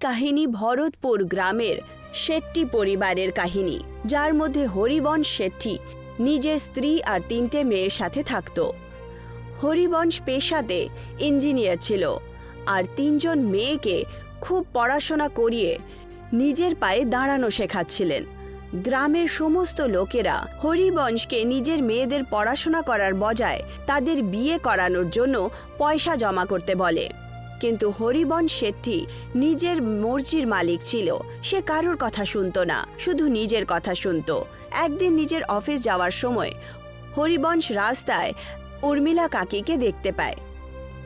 কাহিনী ভরতপুর গ্রামের শেট্টি পরিবারের কাহিনী, যার মধ্যে হরিবংশ শেট্টি নিজের স্ত্রী আর তিনটে মেয়ের সাথে থাকত। হরিবংশ পেশাতে ইঞ্জিনিয়ার ছিল আর তিনজন মেয়েকে খুব পড়াশোনা করিয়ে নিজের পায়ে দাঁড়ানো শেখাচ্ছিলেন। গ্রামের সমস্ত লোকেরা হরিবংশকে নিজের মেয়েদের পড়াশোনা করার বজায় তাদের বিয়ে করানোর জন্য পয়সা জমা করতে বলে। কিন্তু হরিবন শেট্টি নিজের মর্জির মালিক ছিল। সে কারোর কথা শুনতো না, শুধু নিজের কথা শুনতো। একদিন নিজের অফিস যাওয়ার সময় হরিবংশ রাস্তায় উর্মিলা কাকিকে দেখতে পায়।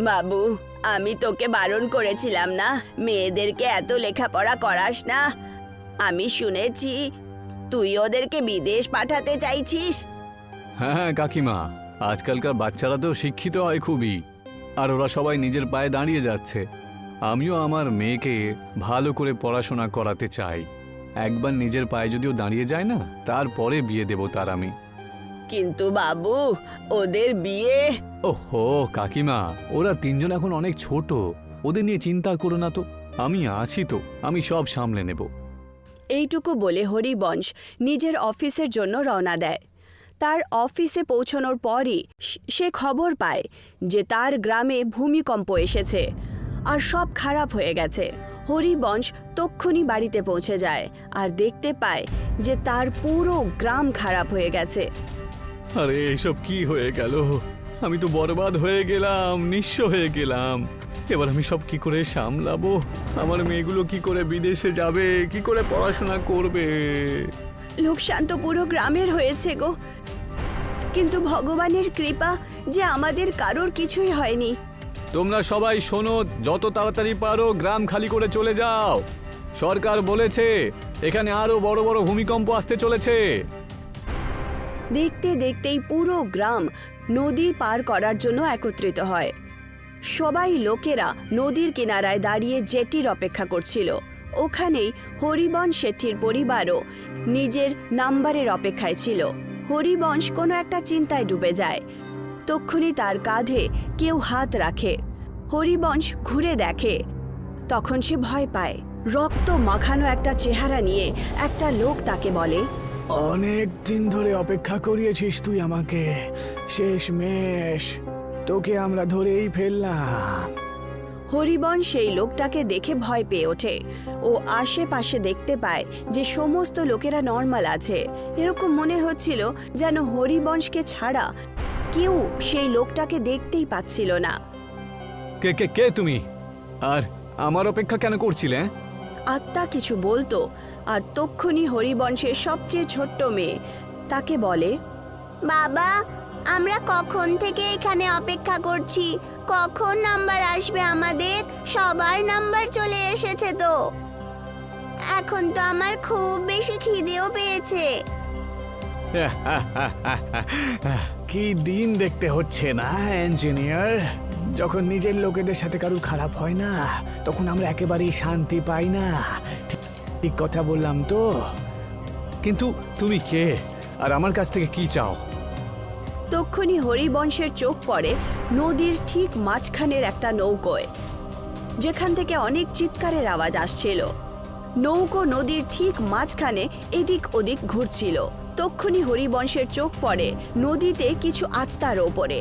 বাবু, আমি তোকে বারণ করেছিলাম না? মেয়েদেরকে এত লেখাপড়া করাস না? আমি শুনেছি তুই ওদেরকে বিদেশ পাঠাতে চাইছিস? হ্যাঁ হ্যাঁ কাকিমা। আজকালকার বাচ্চারা তো শিক্ষিত হয় খুবই। আর ওরা সবাই নিজের পায়ে দাঁড়িয়ে যাচ্ছে। আমিও আমার মেয়েকে ভালো করে পড়াশোনা করাতে চাই। একবার নিজের পায়ে যদিও দাঁড়িয়ে যায় না তারপরে বিয়ে দেব তার আমি। কিন্তু বাবু ওদের বিয়ে ওহো কাকিমা ওরা তিনজন এখন অনেক ছোট। ওদের নিয়ে চিন্তা করো না তো। আমি আছি তো আমি সব সামলে নেব। এইটুকু বলে হরিবংশ নিজের অফিসের জন্য রওনা দেয়। তার অফিসে পৌঁছানোর পরই সে খবর পায় যে তার গ্রামে ভূমিকম্প এসেছে আর সব খারাপ হয়ে গেছে। হরিবংশ তক্ষুনি বাড়িতে পৌঁছে যায় আর দেখতে পায় যে তার পুরো গ্রাম খারাপ হয়ে গেছে। আরে এসব কি হয়ে গেল? আমি তো বরবাদ হয়ে গেলাম নিঃস্ব হয়ে গেলাম। এবার আমি সব কি করে সামলাবো? আমার মেয়েগুলো কি করে বিদেশে যাবে? কি করে পড়াশোনা করবে? লোকসান তো পুরো গ্রামের হয়েছে গো। কিন্তু ভগবানের কৃপা যে আমাদের কারোর কিছুই হয়নি। তোমরা সবাই শোনো যত তাড়াতাড়ি পারো গ্রাম খালি করে চলে যাও। সরকার বলেছে এখানে আরও বড় বড় ভূমিকম্প আসতে চলেছে। দেখতে দেখতেই পুরো গ্রাম নদী পার করার জন্য একত্রিত হয়। সবাই লোকেরা নদীর কিনারায় দাঁড়িয়ে জেটির অপেক্ষা করছিল। ওখানেই হরিবংশ শেট্টির পরিবারও নিজের নাম্বারের অপেক্ষায় ছিল। হরিবংশ কোনো একটা চিন্তায় ডুবে যায়। তক্ষুনি তার কাঁধে কেউ হাত রাখে। হরিবংশ ঘুরে দেখে। তখন সে ভয় পায়। রক্ত মাখানো একটা চেহারা নিয়ে একটা লোক তাকে বলে, অনেক দিন ধরে অপেক্ষা করিয়েছিস তুই আমাকে। শেষ মেশ তোকে আমরা ধরেই ফেললাম। হরিবন সেই লোকটাকে দেখে ভয় পেয়ে ওঠে। ও আশেপাশে দেখতে পায় যে সমস্ত লোকেরা নর্মাল আছে। এরকম মনে হচ্ছিল যেন হরিবংশকে ছাড়া কেউ সেই লোকটাকে দেখতেই পাচ্ছিল না। কে কে কে তুমি? আর আমার অপেক্ষা কেন করছিলে? আত্মা কিছু বলতো আর তক্ষুনি হরিবংশের সবচেয়ে ছোট্ট মেয়ে। তাকে বলে বাবা আমরা কখন থেকে এখানে অপেক্ষা করছি? কখন নাম্বার আসবে আমাদের? সবার নাম্বার চলে এসেছে তো। এখন তো আমার খুব বেশি খিদেও পেয়েছে। কি দিন দেখতে হচ্ছে না ইঞ্জিনিয়ার যখন নিজের লোকেদের সাথে কারুর খারাপ হয় না, তখন আমরা একেবারেই শান্তি পাই না। ঠিক- কথা বললাম তো। কিন্তু তুমি কে? আর আমার কাছ থেকে কি চাও? তক্ষুনি হরিবংশের চোখ পড়ে নদীর ঠিক মাঝখানের একটা নৌকোয়, যেখান থেকে অনেক চিৎকারের আওয়াজ আসছিল। নৌকো নদীর ঠিক মাঝখানে এদিক ওদিক ঘুরছিল। তক্ষুনি হরিবংশের চোখ পড়ে নদীতে কিছু আত্মার ওপরে।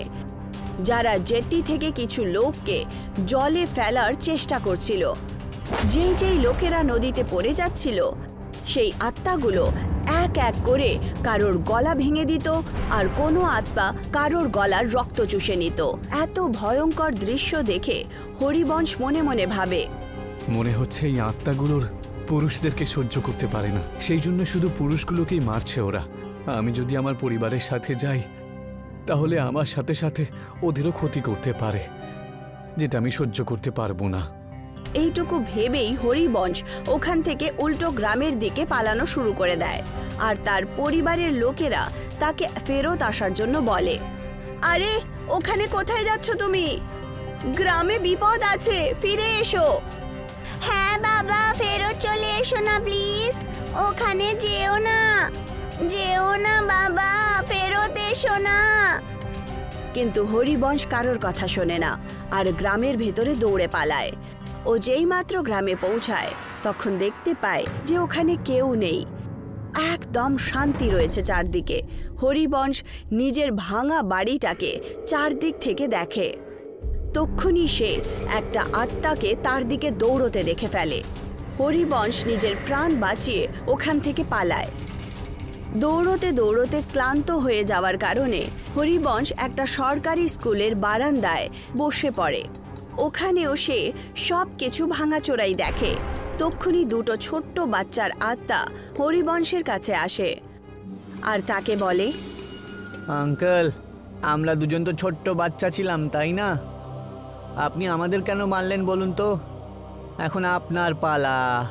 যারা জেটি থেকে কিছু লোককে জলে ফেলার চেষ্টা করছিল, যেই যেই লোকেরা নদীতে পড়ে যাচ্ছিল, সেই আত্মাগুলো এক এক করে কারোর গলা ভেঙে দিত আর কোনো আত্মা কারোর গলার রক্ত চুষে নিত। এত ভয়ঙ্কর দৃশ্য দেখে হরিবংশ মনে মনে ভাবে, মনে হচ্ছে এই আত্মাগুলোর পুরুষদেরকে সহ্য করতে পারে না। সেই জন্য শুধু পুরুষগুলোকেই মারছে ওরা। আমি যদি আমার পরিবারের সাথে যাই, তাহলে আমার সাথে সাথে ওদেরও ক্ষতি করতে পারে, যেটা আমি সহ্য করতে পারব না। এইটুকু ভেবেই হরিবংশ ওখান থেকে উল্টো গ্রামের দিকে পালানো শুরু করে দেয়। আর তার পরিবারের লোকেরা তাকে ফেরত আসার জন্য বলে আরে ওখানে কোথায় যাচ্ছ তুমি? গ্রামে বিপদ আছে ফিরে এসো। হ্যাঁ বাবা ফেরত চলে এসো না প্লিজ। ওখানে যেও না যেও না বাবা ফেরত এসো না। কিন্তু হরিবংশ কারোর কথা শোনে না আর গ্রামের ভেতরে দৌড়ে পালায়। ও যেইমাত্র গ্রামে পৌঁছায়, তখন দেখতে পায় যে ওখানে কেউ নেই। একদম শান্তি রয়েছে চারদিকে। হরিবংশ নিজের ভাঙা বাড়িটাকে চারদিক থেকে দেখে। তক্ষুনি সে একটা আত্মাকে তার দিকে দৌড়তে দেখে ফেলে। হরিবংশ নিজের প্রাণ বাঁচিয়ে ওখান থেকে পালায়। দৌড়তে দৌড়তে ক্লান্ত হয়ে যাওয়ার কারণে হরিবংশ একটা সরকারি স্কুলের বারান্দায় বসে পড়ে। ওখানেও সে সব কিছু ভাঙাচোরাই দেখে। তক্ষুনি দুটো ছোট্ট বাচ্চার আত্মা হরিবংশের কাছে আসে আর তাকে বলে আঙ্কেল আমরা দুজন তো ছোট্ট বাচ্চা ছিলাম তাই না? আপনি আমাদের কেন মারলেন বলুন তো? এখন আপনার পালা।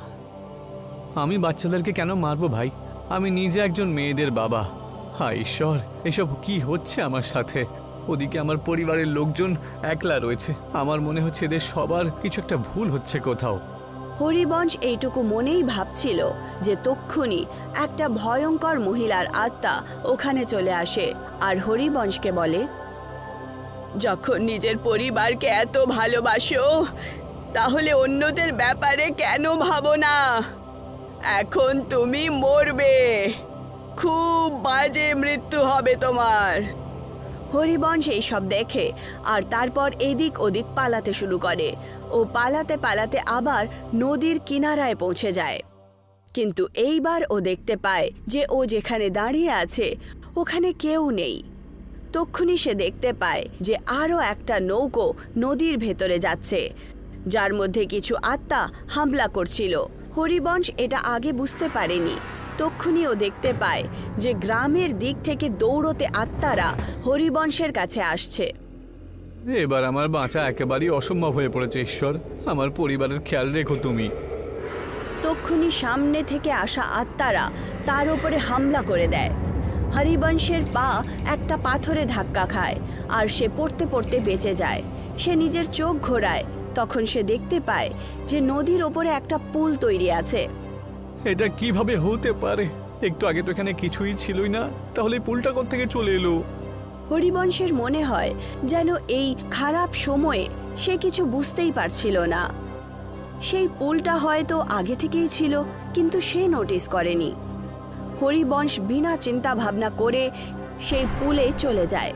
আমি বাচ্চাদেরকে কেন মারবো ভাই? আমি নিজে একজন মেয়েদের বাবা। হায় ঈশ্বর এসব কি হচ্ছে আমার সাথে? ওদিকে আমার পরিবারের লোকজন একলা রয়েছে। আমার মনে হচ্ছে এদের সবার কিছু একটা ভুল হচ্ছে কোথাও। হরিবংশ এইটুকু মনেই ভাবছিল যে তক্ষুনি একটা ভয়ঙ্কর মহিলার আত্মা ওখানে চলে আসে আর হরিবংশকে বলে, যখন নিজের পরিবারকে এত ভালোবাসো, তাহলে অন্যদের ব্যাপারে কেন ভাবো না? এখন তুমি মরবে। খুব বাজে মৃত্যু হবে তোমার। হরিবংশ এইসব দেখে, আর তারপর এদিক ওদিক পালাতে শুরু করে। ও পালাতে পালাতে আবার নদীর কিনারায় পৌঁছে যায়। কিন্তু এইবার ও দেখতে পায় যে ও যেখানে দাঁড়িয়ে আছে, ওখানে কেউ নেই। তক্ষুনি সে দেখতে পায় যে আরও একটা নৌকো নদীর ভেতরে যাচ্ছে। যার মধ্যে কিছু আত্মা হামলা করছিল। হরিবংশ এটা আগে বুঝতে পারেনি। তক্ষুনি ও দেখতে পায় যে গ্রামের দিক থেকে দৌড়তে আত্মারা হরিবংশের কাছে আসছে। এবার আমার বাঁচা একেবারেই অসম্ভব হয়ে পড়েছে ঈশ্বর। আমার পরিবারের খেয়াল রেখো তুমি। তক্ষুনি সামনে থেকে আসা আত্মারা তার উপরে হামলা করে দেয়। হরিবংশের পা একটা পাথরে ধাক্কা খায় আর সে পড়তে পড়তে বেঁচে যায়। সে নিজের চোখ ঘোরায় তখন সে দেখতে পায় যে নদীর ওপরে একটা পুল তৈরি আছে। এটা কীভাবে হতে পারে? একটু আগে তো এখানে কিছুই ছিলই না। তাহলে পুলটা থেকে চলে এলো? হরিবংশের মনে হয় যেন এই খারাপ সময়ে সে কিছু বুঝতেই পারছিল না। সেই পুলটা হয়তো আগে থেকেই ছিল, কিন্তু সে নোটিস করেনি। হরিবংশ বিনা চিন্তা ভাবনা করে সেই পুলে চলে যায়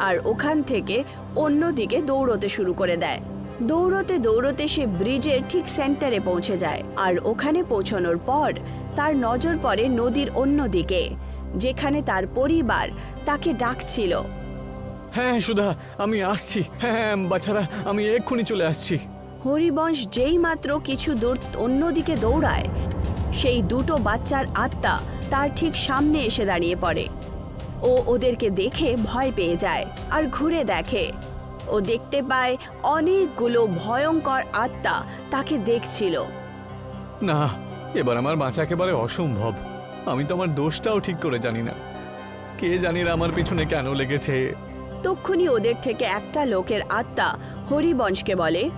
আর ওখান থেকে অন্যদিকে দৌড়তে শুরু করে দেয়। দৌড়তে দৌড়তে সে ব্রিজের ঠিক সেন্টারে পৌঁছে যায় আর ওখানে পৌঁছানোর পর তার নজর পড়ে নদীর অন্যদিকে যেখানে তার পরিবার তাকে ডাকছিল। হ্যাঁ সুধা আমি আসছি। হ্যাঁ হ্যাঁ বাচ্চারা আমি এক্ষুনি চলে আসছি। হরিবংশ যেই মাত্র কিছু দূর অন্যদিকে দৌড়ায় সেই দুটো বাচ্চার আত্মা তার ঠিক সামনে এসে দাঁড়িয়ে পড়ে। ও ওদেরকে দেখে ভয় পেয়ে যায় আর ঘুরে দেখে। ও দেখতে পায় অনেকগুলো ভয়ঙ্কর আত্মা তাকে দেখছিল। না এবার আমার বাঁচা একেবারে অসম্ভব। আমি তো আমার দোষটাও ঠিক করে জানি না। কে জানি না আমার পিছনে কেন লেগেছে। তক্ষুনি ওদের থেকে একটা লোকের আত্মা হরিবংশকে বলে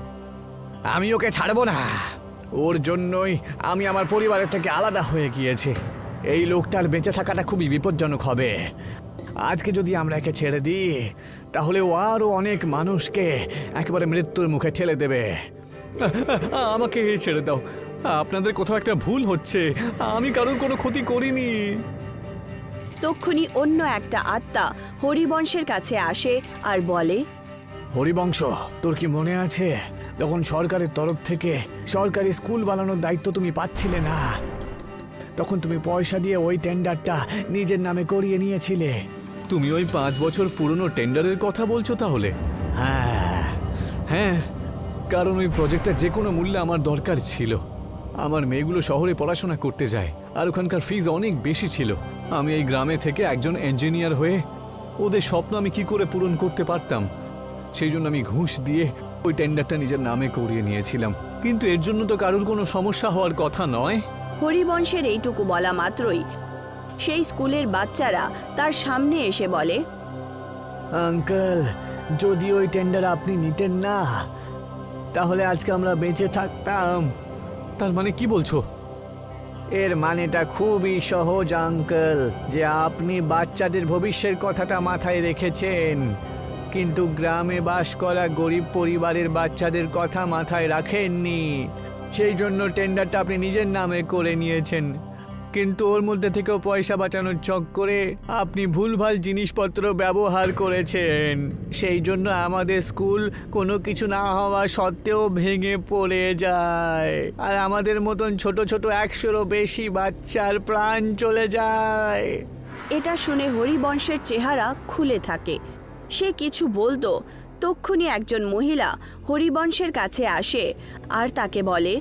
আমি ওকে ছাড়বো না। ওর জন্যই আমি আমার পরিবারের থেকে আলাদা হয়ে গিয়েছি। এই লোকটার বেঁচে থাকাটা খুবই বিপজ্জনক হবে। আজকে যদি আমরা একে ছেড়ে দিই তাহলে ও আরও অনেক মানুষকে একেবারে মৃত্যুর মুখে ঠেলে দেবে। আমাকে ছেড়ে দাও। আপনাদের কোথাও একটা ভুল হচ্ছে। আমি কারোর কোনো ক্ষতি করিনি। তক্ষুনি অন্য একটা আত্মা হরিবংশের কাছে আসে আর বলে হরিবংশ তোর কি মনে আছে? যখন সরকারের তরফ থেকে সরকারি স্কুল বানানোর দায়িত্ব তুমি পাচ্ছিলে না তখন তুমি পয়সা দিয়ে ওই টেন্ডারটা নিজের নামে করিয়ে নিয়েছিলে। তুমি ওই পাঁচ বছর পুরনো টেন্ডারের কথা বলছো তাহলে? হ্যাঁ। হ্যাঁ কারণ ওই প্রজেক্টটা যে কোনো মূল্যে আমার দরকার ছিল। আমার মেয়েগুলো শহরে পড়াশোনা করতে যায় আর ওখানকার ফিজ অনেক বেশি ছিল। আমি এই গ্রামে থেকে একজন ইঞ্জিনিয়ার হয়ে ওদের স্বপ্ন আমি কি করে পূরণ করতে পারতাম সেই জন্য আমি ঘুষ দিয়ে ওই টেন্ডারটা নিজের নামে করিয়ে নিয়েছিলাম। কিন্তু এর জন্য তো কারোর কোনো সমস্যা হওয়ার কথা নয়। হরিবংশের এইটুকু বলা মাত্রই সেই স্কুলের বাচ্চারা তার সামনে এসে বলে আঙ্কেল যদি ওই টেন্ডার আপনি নিতেন না তাহলে আজকে আমরা বেঁচে থাকতাম। তার মানে কি বলছো? এর মানেটা খুবই সহজ আঙ্কেল যে আপনি বাচ্চাদের ভবিষ্যের কথাটা মাথায় রেখেছেন। কিন্তু গ্রামে বাস করা গরিব পরিবারের বাচ্চাদের কথা মাথায় রাখেননি। সেই জন্য টেন্ডারটা আপনি নিজের নামে করে নিয়েছেন। কিন্তু ওর মধ্যে থেকেও পয়সা বাঁচানোর চক্করে আপনি ভুলভাল জিনিসপত্র ব্যবহার করেছেন। সেই জন্য আমাদের স্কুল কোনো কিছু না হওয়া সত্ত্বেও ভেঙে পড়ে যায়। আর আমাদের মতন ছোট ছোট একশোরও বেশি বাচ্চার প্রাণ চলে যায়। এটা শুনে হরিবংশের চেহারা খুলে থাকে। সে কিছু বলতো, তক্ষুনি একজন মহিলা হরিবংশের কাছে আসে আর তাকে বলে,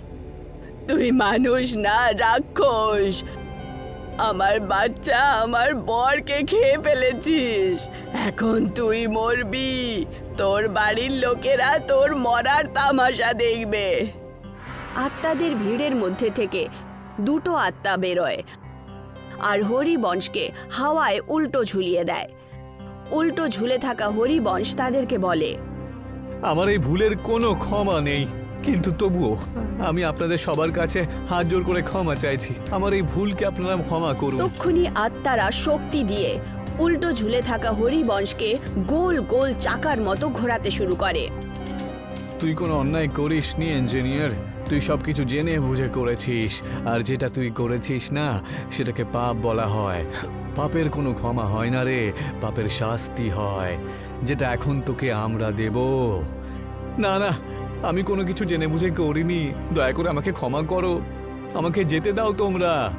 তুই মানুষ না, রাক্ষস! আমার বাচ্চা, আমার বরকে খেয়ে ফেলেছিস। এখন তুই মরবি। তোর বাড়ির লোকেরা তোর মরার তামাশা দেখবে। আত্মাদের ভিড়ের মধ্যে থেকে দুটো আত্মা বেরোয় আর হরিবংশকে হাওয়ায় উল্টো ঝুলিয়ে দেয়। উল্টো ঝুলে থাকা হরিবংশ তাদেরকে বলে, আমার এই ভুলের কোনো ক্ষমা নেই। কিন্তু তবুও আমি আপনাদের সবার কাছে হাত জোর করে ক্ষমা চাইছি। আমার এই ভুলকে আপনারা ক্ষমা করুন। তক্ষুনি আত্মারা শক্তি দিয়ে উল্টো ঝুলে থাকা হরিবংশকে গোল গোল চাকার মতো ঘোরাতে শুরু করে। তুই কোনো অন্যায় করিস নি ইঞ্জিনিয়ার। তুই সব কিছু জেনে বুঝে করেছিস। আর যেটা তুই করেছিস না সেটাকে পাপ বলা হয়। পাপের কোনো ক্ষমা হয় না রে পাপের শাস্তি হয়। যেটা এখন তোকে আমরা দেব। না না আমি কোনো কিছু জেনে বুঝে করিনি। দয়া করে আমাকে ক্ষমা করো। আমাকে যেতে দাও তোমরা।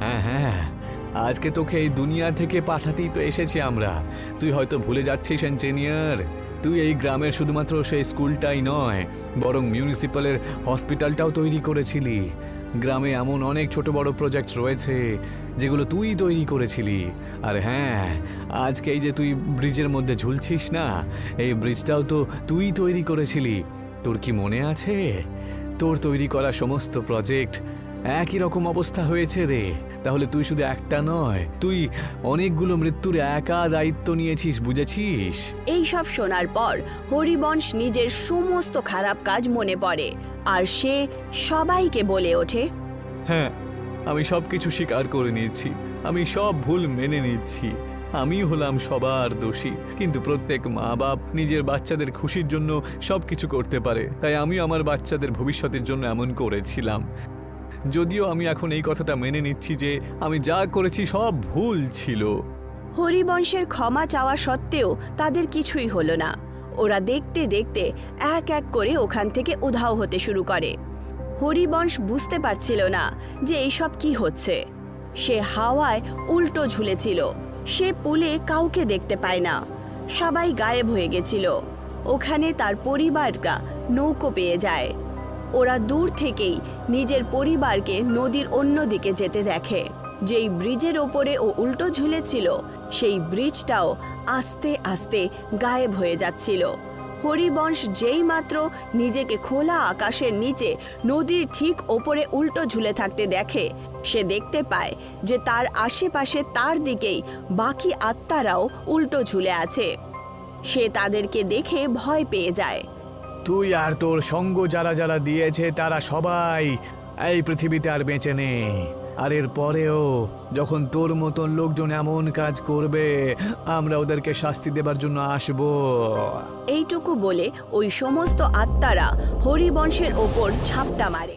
হ্যাঁ হ্যাঁ। আজকে তোকে এই দুনিয়া থেকে পাঠাতেই তো এসেছি আমরা। তুই হয়তো ভুলে যাচ্ছিস ইঞ্জিনিয়ার তুই এই গ্রামের শুধুমাত্র সেই স্কুলটাই নয় বরং মিউনিসিপ্যালের হসপিটালটাও তৈরি করেছিলি। গ্রামে এমন অনেক ছোট বড় প্রজেক্ট রয়েছে যেগুলো তুই তৈরি করেছিলি। আর হ্যাঁ আজকে এই যে তুই ব্রিজের মধ্যে ঝুলছিস না এই ব্রিজটাও তো তুই তৈরি করেছিলি। তোর কি মনে আছে? তোর তৈরি করা সমস্ত প্রজেক্ট একই রকম অবস্থা হয়েছে রে। তাহলে তুই শুধু একটা নয় তুই অনেকগুলো মৃত্যুর একা দায়িত্ব নিয়েছিস বুঝেছিস? এই সব শোনার পর হরিবংশ নিজের সমস্ত খারাপ কাজ মনে পড়ে আর সে সবাইকে বলে ওঠে হ্যাঁ আমি সব কিছু স্বীকার করে নিচ্ছি আমি সব ভুল মেনে নিচ্ছি। আমি হলাম সবার দোষী। কিন্তু প্রত্যেক মা বাপ নিজের বাচ্চাদের খুশির জন্য সব কিছু করতে পারে। তাই আমি আমার বাচ্চাদের ভবিষ্যতের জন্য এমন করেছিলাম। যদিও আমি এখন এই কথাটা মেনে নিচ্ছি যে আমি যা করেছি সব ভুল ছিল। হরিবংশের ক্ষমা চাওয়া সত্ত্বেও তাদের কিছুই হলো না। ওরা দেখতে দেখতে এক এক করে ওখান থেকে উধাও হতে শুরু করে। হরিবংশ বুঝতে পারছিল না যে এইসব কি হচ্ছে। সে হাওয়ায় উল্টো ঝুলেছিল। সে পুলে কাউকে দেখতে পায় না। সবাই গায়েব হয়ে গেছিল। ওখানে তার পরিবাররা নৌকো পেয়ে যায়। ওরা দূর থেকেই নিজের পরিবারকে নদীর অন্য দিকে যেতে দেখে। যেই ব্রিজের ওপরে ও উল্টো ঝুলেছিল, সেই ব্রিজটাও আস্তে আস্তে গায়েব হয়ে যাচ্ছিল। হরিবংশ যেই মাত্র নিজেকে খোলা আকাশের নিচে নদীর ঠিক ওপরে উল্টো ঝুলে থাকতে দেখে, সে দেখতে পায় যে তার আশেপাশে তার দিকেই বাকি আত্মারাও উল্টো ঝুলে আছে। সে তাদেরকে দেখে ভয় পেয়ে যায়। তুই আর তোর সঙ্গ যারা যারা দিয়েছে তারা সবাই এই পৃথিবীতে আর বেঁচে নেই। আর এর পরেও যখন তোর মতন লোকজন এমন কাজ করবে, আমরা ওদেরকে শাস্তি দেবার জন্য আসব। এইটুকু বলে ওই সমস্ত আত্মারা হরিবংশের ওপর ছাপটা মারে।